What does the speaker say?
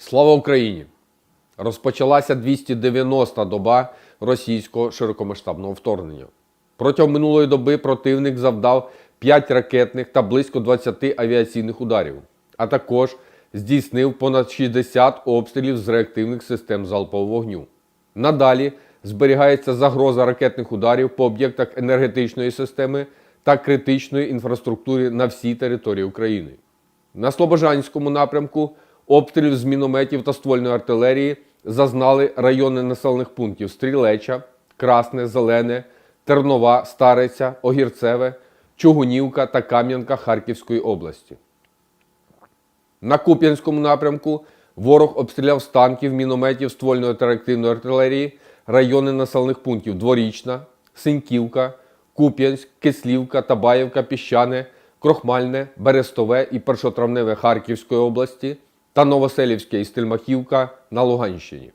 Слава Україні! Розпочалася 290-та доба російського широкомасштабного вторгнення. Протягом минулої доби противник завдав 5 ракетних та близько 20 авіаційних ударів, а також здійснив понад 60 обстрілів з реактивних систем залпового вогню. Надалі зберігається загроза ракетних ударів по об'єктах енергетичної системи та критичної інфраструктури на всій території України. На Слобожанському напрямку обстрілів з мінометів та ствольної артилерії зазнали райони населених пунктів Стрілеча, Красне, Зелене, Тернова, Стариця, Огірцеве, Чугунівка та Кам'янка Харківської області. На Куп'янському напрямку ворог обстріляв з танків, мінометів, ствольної та реактивної артилерії райони населених пунктів Дворічна, Синьківка, Куп'янськ, Кислівка, Табаєвка, Піщане, Крохмальне, Берестове і Першотравневе Харківської області та Новоселівське і Стельмахівка на Луганщині.